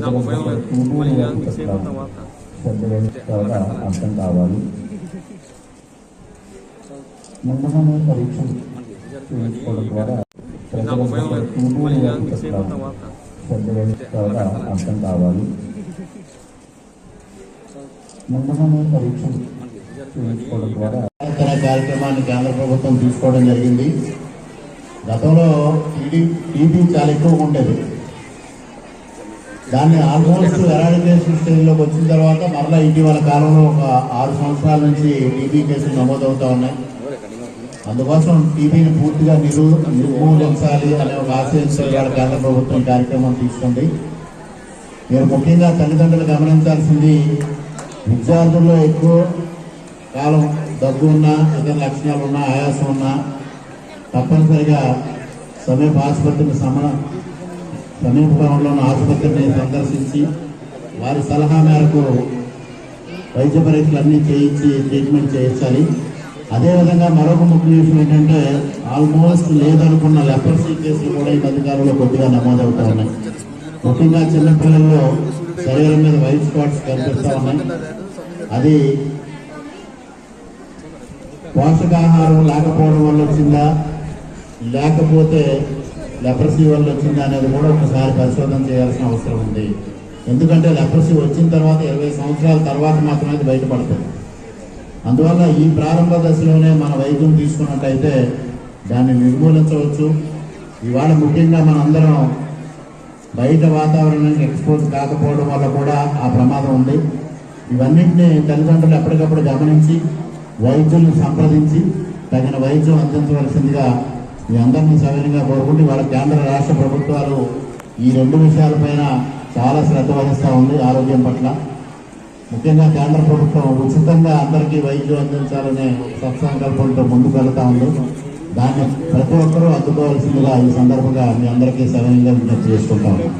నాకు ఉపయోగం లేదు. మళ్ళీ ఇలా మిక్స్ అయిపోయిన తర్వాత శ్రద్ధగా అర్థం కావాలి. ముందుగానే పరీక్షలు చేయించుకోవడం ద్వారా నాకు ఉపయోగం లేదు. మళ్ళీ ఇలా మిక్స్ అయిపోయిన తర్వాత శ్రద్ధగా అర్థం కావాలి. ముందుగానే పరీక్షలు చేయించుకోవడం ద్వారా కార్యక్రమాన్ని కేంద్ర ప్రభుత్వం తీసుకోవడం జరిగింది. గతంలో టీడీ టీడీ చాలా ఎక్కువగా ఉండేది. దాన్ని ఆల్మోస్ట్ ఎరాడికేషన్ స్టేజ్లోకి వచ్చిన తర్వాత మరలా ఇటీవల కాలంలో ఒక ఆరు సంవత్సరాల నుంచి టీబీ కేసులు నమోదవుతా ఉన్నాయి. అందుకోసం టీబీని పూర్తిగా నిరు నిర్మూలించాలి అనే ఒక ఆశయంతో ఇవాళ కేంద్ర ప్రభుత్వం కార్యక్రమం తీసుకుంది. మీరు ముఖ్యంగా తల్లిదండ్రులు గమనించాల్సింది విద్యార్థుల్లో ఎక్కువ కాలం దగ్గు ఉన్నా ఇతర లక్షణాలు ఉన్నా ఆయాసం ఉన్నా తప్పనిసరిగా సమీప ఆసుపత్రిని సమ సమీపంలో ఉన్న ఆసుపత్రిని సందర్శించి వారి సలహా మేరకు వైద్య పరీక్షలు అన్నీ చేయించి ట్రీట్మెంట్ చేయించాలి. అదేవిధంగా మరొక ముఖ్య విషయం ఏంటంటే ఆల్మోస్ట్ లేదనుకున్న లెపర్సీ కేసులు కూడా ఈ మధ్యకాలంలో కొద్దిగా నమోదవుతా ఉన్నాయి. ముఖ్యంగా చిన్నపిల్లల్లో శరీరం మీద వైట్ స్పాట్స్ కనిపిస్తూ ఉన్నాయి. అది పోషకాహారం లేకపోవడం వల్ల వచ్చిందా? లేకపోతే లెప్రసీ వల్ల వచ్చిందా అనేది కూడా ఒకసారి పరిశోధన చేయాల్సిన అవసరం ఉంది. ఎందుకంటే లెప్రసీ వచ్చిన తర్వాత ఇరవై సంవత్సరాల తర్వాత మాత్రమే అది బయటపడుతుంది. అందువల్ల ఈ ప్రారంభ దశలోనే మన వైద్యం తీసుకున్నట్టయితే దాన్ని నిర్మూలించవచ్చు. ఇవాళ ముఖ్యంగా మనందరం బయట వాతావరణానికి ఎక్స్పోజ్ కాకపోవడం వల్ల కూడా ఆ ప్రమాదం ఉంది. ఇవన్నింటినీ తల్లిదండ్రులు ఎప్పటికప్పుడు గమనించి వైద్యులను సంప్రదించి తగిన వైద్యం అందించవలసిందిగా మీ అందరినీ సవినయంగా కోరుకుంటూ వాళ్ళ కేంద్ర రాష్ట్ర ప్రభుత్వాలు ఈ రెండు విషయాలపైన చాలా శ్రద్ధ వహిస్తూ ఉంది ఆరోగ్యం పట్ల. ముఖ్యంగా కేంద్ర ప్రభుత్వం ఉచితంగా అందరికీ వైద్యం అందించాలనే సత్సంకల్పంతో ముందుకు వెళ్తా ఉంది. దాన్ని ప్రతి ఒక్కరూ అందుకోవాల్సిందిగా ఈ సందర్భంగా మీ అందరికీ సవినయంగా విజ్ఞప్తి చేసుకుంటా ఉన్నాం